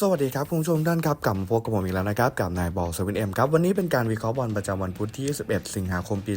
สวัสดีครับคุณผู้ชมท่านครับกลับมาพบกับผมอีกแล้วนะครับกับนายบอลเซเว่นเอ็มครับวันนี้เป็นการวิเคราะห์บอลประจำวันพุธที่ 11 สิงหาคมปี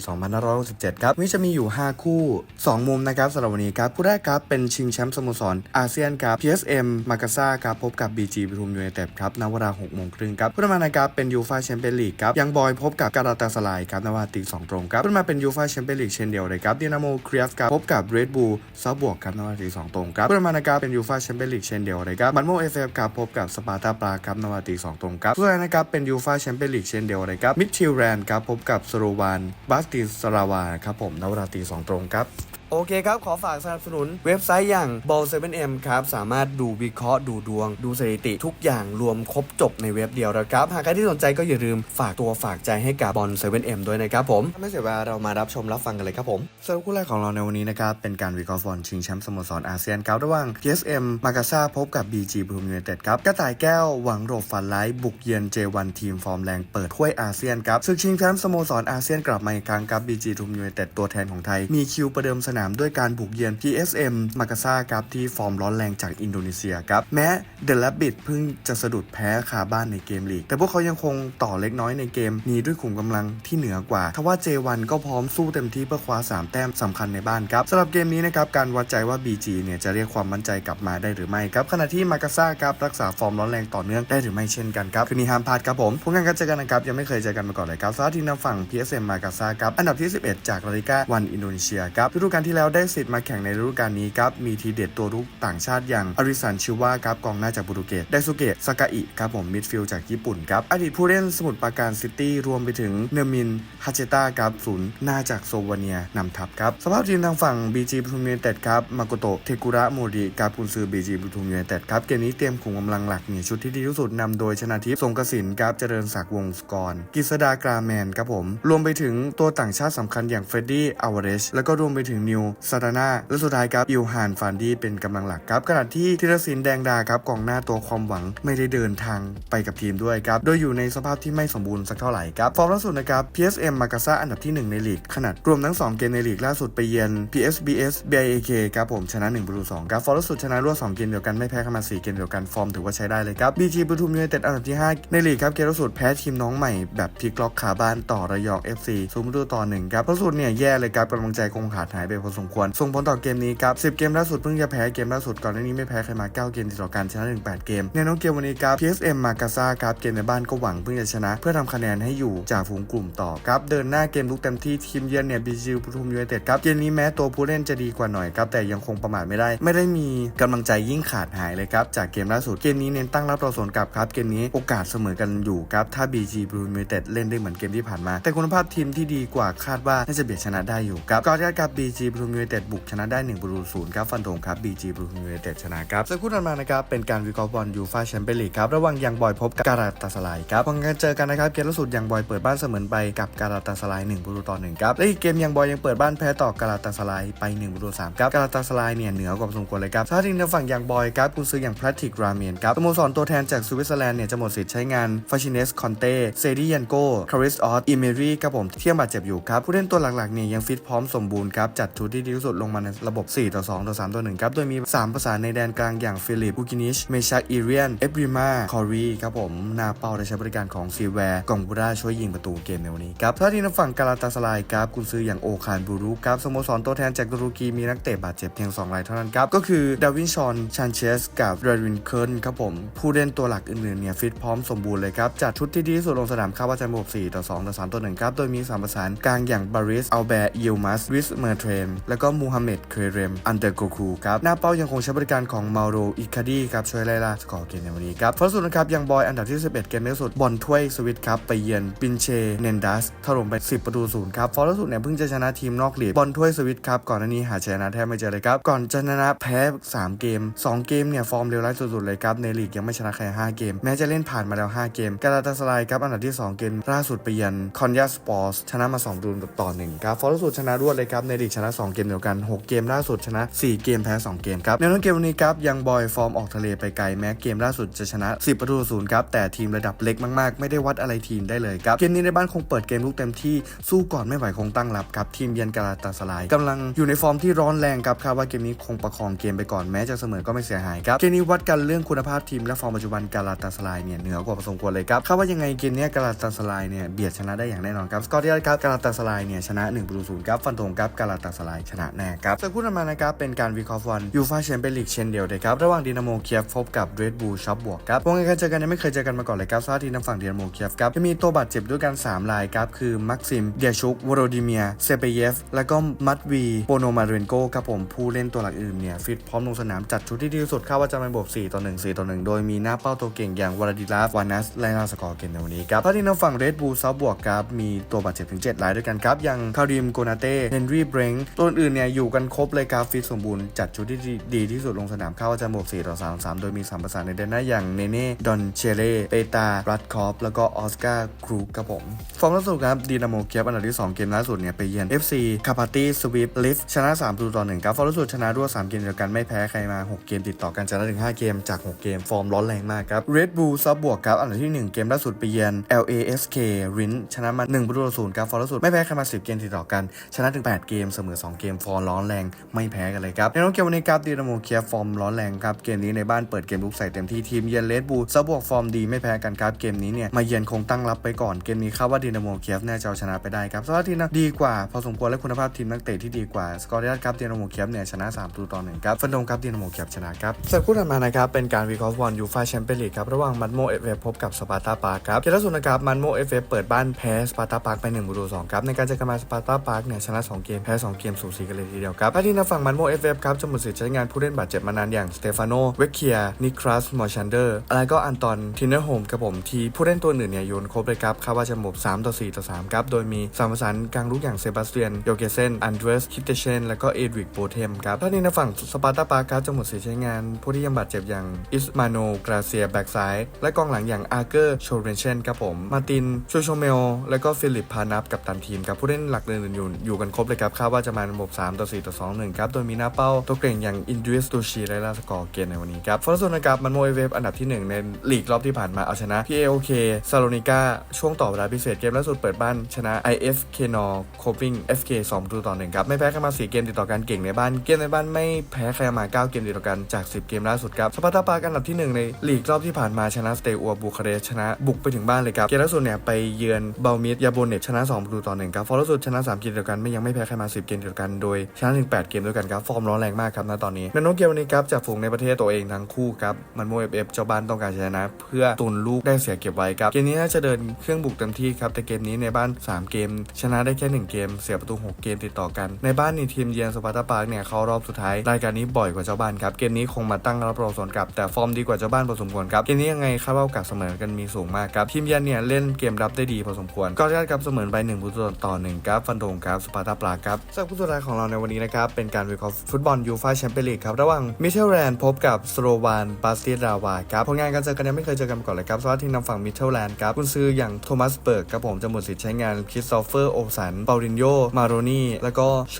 2567 ครับวันนี้จะมีอยู่ 5 คู่ 2 มุมนะครับสำหรับวันนี้ครับคู่แรกครับเป็นชิงแชมป์สโมสรอาเซียนครับ PSM มากาซาครับพบกับ BG ปทุมยูไนเต็ดครับนวรา6โมงครึ่งครับคู่ต่อมานะครับเป็นยูฟาแชมเปี้ยนลีกครับยังบอยพบกับการาตาสลายครับนวราตี2ตรงครับคู่ต่อมาเป็นยูฟาแชมเปี้ยนลีกเช่นเดียวเลยครับดินาโมครีฟครับพบกับเรดบูลซาบวกครับนวราตี2ตรงครับคู่ต่อมานะครับเป็นยูฟาแชมเปี้ยนลีกเช่นเดียวเลยครับมันโมเอฟเอฟครับพบกับสปาร์ตาปราครับนวราตีสองตรงครับส่านนะครับเป็นยูฟาแชมเปี้ยนลีกเช่นเดียวเลยครับมิดชิลแรนครับพบกับสโรวานบาสติสราวาครับผมนวราตีสองตรงครับ โอเคครับ ขอฝากสนับสนุนเว็บไซต์อย่าง ball 7 m ครับ สามารถดูวิเคราะห์ดูดวง ดูสถิติทุกอย่างรวมครบจบในเว็บเดียวนะครับ หากใครที่สนใจก็อย่าลืมฝากตัวฝากใจให้กับบอล7 m ด้วยนะครับผมไม่เสียเวลาเรามารับชมรับฟังกันเลยครับผมสำหรับคู่แรกของเราในวันนี้นะครับ เป็นการวิเคราะห์บอลชิงแชมป์สโมสรอาเซียนครับระหว่าง PSM มากาซาพบกับ BG บรูมยูไนเต็ดครับกระต่ายแก้วหวังโรบฝันร้ายบุกเยือน J1 ทีมฟอร์มแรงเปิดถ้วยอาเซียนครับศึกชิงแชมป์สโมสรอาเซียนกลับมาอีกครั้งครับ BG บรูมยูไนเต็ดตัวแทนของไทยมีคิวประเดิมสนามด้วยการบุกเยือน PSM มากาซาครับที่ฟอร์มร้อนแรงจากอินโดนีเซียครับ แม้เดล a บิดเพิ่งจะสะดุดแพ้คาบ้านในเกมลีก แต่พวกเขายังคงต่อเล็กน้อยในเกมนี้ด้วยขุมกำลังที่เหนือกว่าทว่า J1 ก็พร้อมสู้เต็มที่เพื่อคว้า 3 แต้มสำคัญในบ้านครับสำหรับเกมนี้นะครับการวัดใจว่า BG เนี่ยจะเรียกความมั่นใจกลับมาได้หรือไม่ครับขณะที่มากาซาครับรักษาฟอร์มร้อนแรงต่อเนื่องได้หรือไม่เช่นกันครับคืนนี้ห้ามพลาดครับผมผลงานการเจอกันนะครับยังไม่เคยเจอกันมาก่อนเลยครับสำหรับทีมนำฝั่ง PSM มากาซาครับอันดับที่ 11 จากลาลิก้าวันอินโดนีเซียครับฤดูกาลที่แล้วได้สิทธิ์มาแข่งในฤดูกาลนี้ครับ มีทีเด็ดตัวรุกต่างชาติอย่างอาริสันชิวาครับกองหน้าจากโปรตุเกสไดซุเกะสกาอิครับผมมิดฟิลด์จากญี่ปุ่นครับ อดีตผู้เล่นสมุทรปราการซิตี้รวมไปถึงเนมินฮาเจต้าครับศูนย์หน้าจากโซวาเนียนำทัพครับ สภาพทีมทางฝั่ง BG ปทุมยูไนเต็ดครับมาโกโตะเทกุระโมริครับกุนซือ BG ปทุมยูไนเต็ดครับเกมนี้เตรียมขุมกำลังหลักเนี่ยชุดที่ดีที่สุดนำโดยชนะทิพย์สงกสินครับเจริญศักดิ์วงศกร กิษดากราแมนครับผม รวมไปถึงตัวต่างชาติสำคัญอย่างเฟรดดี้อาวเรชแล้วก็รวมไปถึงนิวซาตาน่าและสุดท้ายครับอิวฮานฟานดี้เป็นกำลังหลักครับขณะที่ธีรศิลป์แดงดาครับกองหน้าตัวความหวังไม่ได้เดินทางไปกับทีมด้วยครับโดยอยู่ในสภาพที่ไม่สมบูรณ์สักเท่าไหร่ครับฟอร์มล่าสุดนะครับ PSM มากาซาอันดับที่ 1 ในลีกขนาดรวมทั้ง 2 เกมในลีกล่าสุดไปเยือน PSBS BIAK ครับผมชนะ1ประตู2ครับฟอร์มล่าสุดชนะรวด2เกมเดียวกันไม่แพ้กันมา4เกมเดียวกันฟอร์มถือว่าใช้ได้เลยครับ BG ปทุมยูไนเต็ดอันดับที่ 5 ในลีกครับเกมล่าสุดแพ้ทีมน้องใหม่แบบพลิกล็อกขาบ้านต่อระยอง FC ศูนย์ประตูต่อหนึ่งครับล่าสุดเนี่ยแย่เลยครับกำลังใจคงขาดหายไปพอสมควร ส่งผลต่อเกมนี้ครับ 10 เกมล่าสุดเพิ่งจะแพ้เกมล่าสุดก่อนหน้านี้ไม่แพ้ใครมา 9 เกมติดต่อกันชนะ1 8เกม ในน้องเกมวันนี้ครับ PSM มากาซาครับเกมในบ้านก็หวังเพิ่งจะชนะ เพื่อทำคะแนนให้อยู่จากฝูงกลุ่มต่อครับเดินหน้าเกมลุกเต็มที่ทีมเยือนเนี่ยบีจิวปทุมยูไนเต็ดครับเกมนี้แม้ตัวผู้เล่นจะดีกว่าหน่อยครับแต่ยังคงประมาทไม่ได้ ไม่ได้มีกำลังใจยิ่งขาดหายเลยครับจากเกมล่าสุดเกมนี้เน้นตั้งรับต่อสวนกลับครับเกมนี้โอกาสเสมอกันอยู่ครับถ้า BG บรูยูไนเต็ดเล่นได้เหมือนเกมที่ผ่านมา แต่คุณภาพทีมที่ดีกว่าคาดว่าน่าจะเบียดชนะได้อยู่ครับก่อนที่กับ BG บรูยูไนเต็ดบุกชนะได้1ประตูศูนย์ครับฟันธงครับ BG บรูยูไนเต็ดชนะครับสักครู่ถัดมานะครับเป็นการวิเคราะห์บอลยูฟ่าแชมเปี้ยนลีกครับระหว่างยังบอยพบกับการาตาสลายครับผลการเจอกันนะครับเกมล่าสุดยังบอยเปิดบ้านเสมอไปกับการาตาสลาย1ประตูต่อ1ครับและอีกเกมยังบอยยังเปิดบ้านแพ้ต่อการาตาสลายไป1ประตู3ครับการาตาสลายเนี่ยเหนือกว่าสมควรเลยครับถ้าทีมทางฝั่งยังบอยครับกุนซืออย่างแพทริกราเมียนครับสโมสรตัวแทนจากสวิตเซอร์แลนด์เนี่ยจะหมดสิทธิ์ใช้งานฟาชิเนสคอนเต้เซดียันโกคาริสออสอิเมรีครับผมที่ยังบาดเจ็บอยู่ครับผู้เล่นตัวหลักๆเนี่ยยังฟิตพร้อมสมบูรณ์ครับจัดชุดที่ดีที่สุดลงมาในระบบ 4 ต่อ 2 ต่อ 3 ต่อ 1 ครับ โดยมี3ประสาในแดนกลางอย่างฟิลิปบูกินิช เมชักอีเรียน เอบริมา คอรีครับผม นาเปาได้ใช้บริการของซีแวร์กองบูราช่วยยิงประตูเกมในวันนี้ครับถ้าที่ทางฝั่งกาลาตาสลายครับกุนซืออย่างโอคานบูรุครับสโมสรตัวแทนจากตุรกีมีนักเตะบาดเจ็บเพียง 2 รายเท่านั้นครับก็คือดาวินชอนชันเชสกับเรดวินเคิร์นครับผมผู้เล่นตัวหลักอื่นๆเนี่ยฟิตพร้อมสมบูรณ์เลยครับจัดชุดที่ดีที่สุดลงสนามคาดว่าจะระบบ4ต่อ2ต่อ3ต่อ1ครับโดยมี3ประสานกลางอย่างบาริสอัลแบร์ยิลมัสวิสเมอร์เทรนแล้วก็มูฮัมเหม็ดเคยเรม อันเดอร์โกคูครับ หน้าเป้ายังคงใช้บริการของมาโรอิคาดีครับ ช่วยไล่ล่าสกอร์เกมในวันนี้ครับฟอร์สุดนะครับยังบอยอันดับที่ 11 เกมเล่าสุดบอลถ้วยสวิตครับไปเยือนปินเชเนนดัสถล่มไป 10 ประตูศูนย์ครับฟอร์สุดเนี่ยเพิ่งจะชนะทีมนอกลีกบอลถ้วยสวิตครับก่อนหน้านี้หาชนะแทบไม่เจอเลยครับก่อนจะชนะแพ้ 3 เกม 2 เกมเนี่ยฟอร์มเลวร้ายสุดๆเลยครับในลีกยังไม่ชนะใคร5เกม แม้จะเล่นผ่านมาแล้ว 5 เกมกาลาตาสลายครับอันดับที่ 2 เกมล่าสุดไปเยือนคอนยาสปอร์ตชนะมา2ประตูต่อหนึ่งครับฟอร์สุดชนะรวดเลยครับในลีกชนะ2 เกมเดียวกัน 6 เกมล่าสุดชนะ 4 เกมแพ้ 2 เกมครับในนั้นเกมวันนี้ครับยังบอยฟอร์มออกทะเลไปไกลแม้เกมล่าสุดจะชนะ 10 ประตูศูนย์ครับแต่ทีมระดับเล็กมากๆ ไม่ได้วัดอะไรทีมได้เลยครับเกมนี้ในบ้านคงเปิดเกมลุกเต็มที่สู้ก่อนไม่ไหวคงตั้งรับครับทีมเยือนกาลาตาสลายกำลังอยู่ในฟอร์มที่ร้อนแรงครับคาดว่าเกมนี้คงประคองเกมไปก่อนแม้จะเสมอก็ไม่เสียหายครับเกมนี้วัดกันเรื่องคุณภาพทีมและฟอร์มปัจจุบันกาลาตาสลายเนี่ยเหนือกว่าพอสมควรเลยครับคาดว่ายังไงเกมนี้กาลาตาสลายเนี่ยเบียดชนะได้อย่างแน่นอนครับสกอร์ที่ได้ครับกาลาตาสลายเนี่ยชนะ1ประตูศูนย์ครับฟันธงครับกาลาตาสลายชนะแน่ครับจากพูดมานะครับเป็นการวิเคราะห์วันยูฟาแชมเปี้ยนลีกเช่นเดียวเลยครับระหว่างดินาโมเคียฟพบกับเรดบูลช็อปบวกครับวงการเจอกันยังไม่เคยเจอกันมาก่อนเลยครับสวัสดีทางฝั่งดินาโมเคียฟครับจะมีตัวบาดเจ็บด้วยกัน 3 รายครับคือมักซิมเดียชุกวโรดิเมียเซเปเยฟแล้วก็มัตวีโปโนมาเรนโกครับผมผู้เล่นตัวหลักอื่นเนี่ยฟิตพร้อมลงสนามจัดชุดที่ดีที่สุดคาดว่าจะเป็นบวก4ต่อ1 4ต่อ1โดยมีหน้าเป้าตัวเก่งอย่างวลาดิลาฟวานัสไลนาสกอร์เกมในวันนี้ครับถ้าที่ทางฝั่งเรดบูลซับบวกครับมีตัวบาดเจ็บถึง 7 รายด้วยกันครับอย่างคาริมโกนาเต้เฮนรี่เบรงตัวอื่นเนี่ยอยู่กันครบเลยครับฟิตสมบูรณ์ จัดชุดที่ดีที่สุดลงสนามคาดว่าจะบวก4ต่อ3 3 โดยมีสามประสานในเดนหน้าอย่างเนเน่ดอนเชเล่เปตารัดคอฟแล้วก็ออสการ์ครูครับผม ฟอร์มล่าสุดครับดีนาโมเคียบอันดับที่ 2 เกมล่าสุดเนี่ยไปเยือน FC คาปาตี้สวีปลิฟชนะ3ประตูต่อ1ครับฟอร์มล่าสุดชนะรวด3เกมเดียวกันไม่แพ้ใครมา 6 เกมติดต่อกันชนะถึง 5 เกมจาก 6 เกมฟอร์มร้อนแรงมากครับ Red Bull ซับบวกครับอันดับที่ 1 เกมล่าสุดไปเยือน LASK รินชนะมา1ประตูต่อ0ครับฟอร์มล่าสุดไม่แพ้ใครมา 10 เกมติดต่อกันชนะถึง 8 เกมเสมอ2 2 เกมฟอร์มร้อนแรงไม่แพ้กันเลยครับในน้องเกมวันนี้ครับดีนาโมเคียฟอร์มร้อนแรงครับเกมนี้ในบ้านเปิดเกมลุกใส่เต็มที่ทีมเยือน Red Bull ซับวกฟอร์มดีไม่แพ้กันครับเกมนี้เนี่ยมาเยือนคงตั้งรับไปก่อนเกมนี้คาดว่าดีนาโมเคียบน่าจะชนะไปได้ครับสภาพทีมนะดีกว่าพอสมควรและคุณภาพทีมนักเตะที่ดีกว่าสกอร์ที่ได้ครับดีนาโมเคียบเนี่ยชนะ3ตูต่อ1ครับฟันธงครับดีนาโมเคียบชนะครับสัปคู่ถัดมานะครับเป็นการวิเคราะห์บอลยูฟ่าแชมเปี้ยนลีกครับระหว่างมันโมเอฟเอฟพบกับสปาร์ตาปาร์ครับเกมล่าสุดนะครับมันโมเอฟเอฟเปิดบ้านแพ้สปาร์ตาปาร์คไป1ประตู2ครับในการเจอกันมาสปาร์ตาปาร์คเนี่ยชนะ2เกมแพ้2เกมสูสีกันเลยทีเดียวครับถ้าที่นักฝั่งมันโมเอฟเอฟครับจะหมดสิทธิ์ใช้งานผู้เล่นบาดเจ็บมานานอย่างสเตฟานโนเวคเคียนิคลัสมอร์ชันเดอร์แล้วก็อันตอนทินเนอร์โฮมครับผมที่ผู้เล่นตัวอื่นเนี่ยโยนครบเลยครับคาดว่าจะหมด3ต่อ4ต่อ3ครับโดยมีสามประสานกลางลูกอย่างเซบาสเตียนโยเกเซนอันเดรสคิเตเชนแล้วก็เอดริกโบเทมครับถ้าที่นักฝั่งสปาร์ตาปาร์ครับจะหมดสิทธิ์ใช้งาน ผู้ที่ยังบาดเจ็บอย่างอิสมาโนกราเซียแบ็กซ้ายและกองหลังอย่างอาร์เกอร์โชเรนเชนครับผมมาตินชโชเมลและก็ฟิลิปพานับกับตันทีมครับผู้เล่นหลักเดินอยู่อยู่กันครบเลยครับคาดว่าจะมาระบบ 3 ต่อ 4 ต่อ 2 1 ครับ โดยมีหน้าเป้าตัวเก่งอย่างอินดูสตูชีและลาสกอร์เกนในวันนี้ครับฟอร์ซูนนะครับมันโมเอเวฟอันดับที่ 1 ในลีกรอบที่ผ่านมาเอาชนะ PAOK ซาโลนิกาช่วงต่อเวลาพิเศษเกมล่าสุดเปิดบ้านชนะ IF k n o c o p i n g FK 2ประตูต่อ1ครับ ไม่แพ้ใครมา 4 เกมติดต่อกันเก่งในบ้าน เกมในบ้านไม่แพ้ใครมา 9 เกมติดต่อกันจาก 10 เกมล่าสุดครับสปาร์ตาปาร์คอันดับที่ 1 ในลีกรอบที่ผ่านมาชนะสเตอัวบูคาเรสชนะบุกไปถึงบ้านเลยครับเกมล่าสุดเนี่ยไปเยือนเบลมิดยาโบเนตชนะ2ประตูต่อ1ครับฟอร์สุดชนะ 3 เกมติดต่อกันไม่ยังไม่แพ้ใครมา 10 เกมติดต่อกันโดยชนะถึง8เกมด้วยกันครับฟอร์มร้อนแรงมากครับณตอนนี้ในน้องเกมวันนี้ครับจากฝูงในประเทศตัวเองทั้งคู่ครับมันโมเอฟเอฟเจ้าบ้านต้องการชนะ เพื่อตุนลูกได้เสียเก็บไว้ครับเกมนี้น่าจะเดินเครื่องบุกเต็มที่ครับแต่เกมนี้ในบ้าน 3 เกม ชนะได้แค่ 1 เกม เสียประตู 6 เกมติดต่อกัน ในบ้านนี่ทีมเยือนสปาร์ตาปาร์กเนี่ยเข้ารอบสุดท้ายรายการนี้บ่อยกว่าเจ้าบ้านครับเกมนี้คงมาตั้งรับรองสวนกลับแต่ฟอร์มดีกว่าเจ้าบ้านพอสมควรครับเกมนี้ยังไงคาดว่าโอกาสเสมอกันมีสูงมากครับทีมเยือนเนี่ยเล่นเกมรับได้ดีพอสมควรก็ได้ครับเสมอไป1ประตูต่อ1ครับฟันโดงครับสปาร์ตาปาร์กครับสุดท้ายของเราในวันนี้นะครับ เป็นการวิเคราะห์ฟุตบอลยูฟ่าแชมเปี้ยนลีกครับ ระหว่างมิเทลแลนด์พบกับสโลวานบาสตียราวาครับผลงานการเจอกันยังไม่เคยเจอกันมาก่อนเลยครับสวัสดีทีมนำฝั่งมิเทลแลนด์ครับคุณซื้ออย่างโทมัสเบิร์กครับผมจะหมดสิทธิ์ใช้งานคริสโตเฟอร์โอสันเปารินโยมาโรนี่แล้วก็โช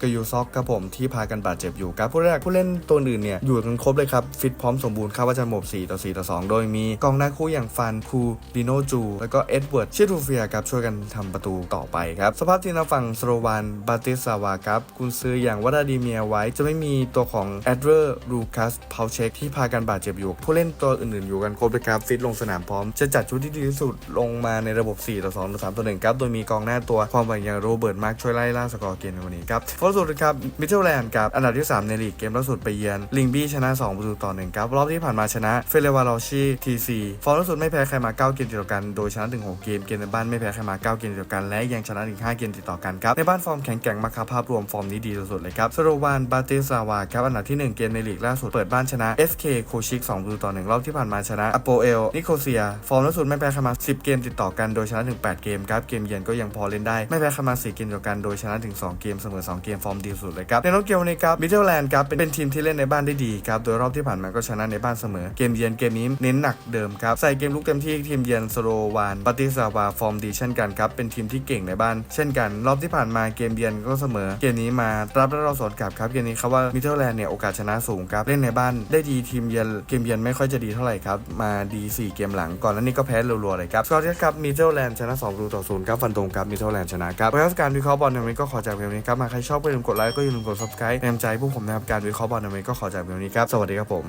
กยูซอกครับผมที่พากันบาดเจ็บอยู่ครับผู้แรกผู้เล่นตัวอื่นเนี่ยอยู่กันครบเลยครับฟิตพร้อมสมบูรณ์คาดว่าจะหมด4ต่อ4ต่อ2 โดยมีกองหน้าคู่อย่างฟันคูดิโนจู แล้วก็เอ็ดเวิร์ดเชตูเฟียครับช่วยกันทำประตูต่อไปครับสภาพทีมนำฝั่งสโลวานบาติสาวาครับคุณซื้ออย่างวลาดิเมียไว้จะไม่มีตัวของแอดเวอร์ลูคัสเพาเชคที่พากันบาดเจ็บอยู่ ผู้เล่นตัวอื่นๆอยู่กันครบเลยครับฟิตลงสนามพร้อม จะจัดชุดที่ดีที่สุดลงมาในระบบ 4 ต่อ 2 ต่อ 3 ต่อ 1 ครับ โดยมีกองหน้าตัวความหวังอย่างโรเบิร์ตมาร์กช่วยไล่ล่าสกอร์เกมในวันนี้ครับฟอร์สุดครับมิเทลแลนด์ครับอันดับที่ 3 ในลีกเกมล่าสุดไปเยือนลิงบี้ชนะ 2 ประตูต่อ 1 ครับ รอบที่ผ่านมาชนะเฟเรวาลอชีทีซีฟอร์ล่าสุดไม่แพ้ใครมา9เกมติดต่อกันโดยชนะถึง6เกมเกมในบ้านไม่แพ้ใครมา9เกมติดต่อกันและยังชนะถึง5เกมติดต่อกันครับในบ้านฟอร์มแข็งแกร่งมากครับภาพรวมฟอร์มนี้ดีสุดๆเลยครับสโลวานบาติสาวาครับอันดับที่ 1 เกมในลีกล่าสุดเปิดบ้านชนะ FK โคชิก2ประตูต่อ1รอบที่ผ่านมาชนะอโปเอลนิโคเซีย ฟอร์มล่าสุดไม่แพ้ใครมา 10 เกมติดต่อกันโดยชนะถึง 8 เกมครับเกมเยือนก็ยังพอเล่นได้ไม่แพ้ใครมา 4 เกมเดียวกันโดยชนะถึง 2 เกมเสมอ 2 เกมฟอร์มดีสุดเลยครับในรอบเกมนี้ครับมิเทลแลนด์ครับเป็นทีมที่เล่นในบ้านได้ดีครับโดยรอบที่ผ่านมาก็ชนะในบ้านเสมอเกมเยือนเกมนี้เน้นหนักเดิมครับใส่เกมลุกเต็มที่ทีมเยือนสโลวานปาติสาวาฟอร์มดีเช่นกันครับเป็นทีมที่เก่งในบ้านเช่นกัน รอบที่ผ่านมาเกมเยือนก็เสมออ เกมนี้มารับแล้วเราสวนกลับครับเกมนี้ครับว่ามิเทลแลนด์เนี่ยโอกาสชนะสูงครับเล่นในบ้านได้ดีทีมเยือนเกมเยือนไม่ค่อยจะดีเท่าไหร่ครับมาดี4เกมหลังก่อนแล้วนี่ก็แพ้รัวๆเลยครับสกอร์ครับมิเทลแลนด์ชนะ2ประตูต่อศูนย์ครับฟันตรงครับมิเทลแลนด์ชนะครับแล้วการวิเคราะห์บอลในวันนี้ก็ขอจากเพียงนี้ครับมาใครชอบก็อย่าลืมกดไลค์ก็อย่าลืมกดซับสไครต์แรงใจพวกผมนะครับการวิเคราะห์บอลในวันนี้ก็ขอจากเพียงนี้ครับสวัสดีครับผม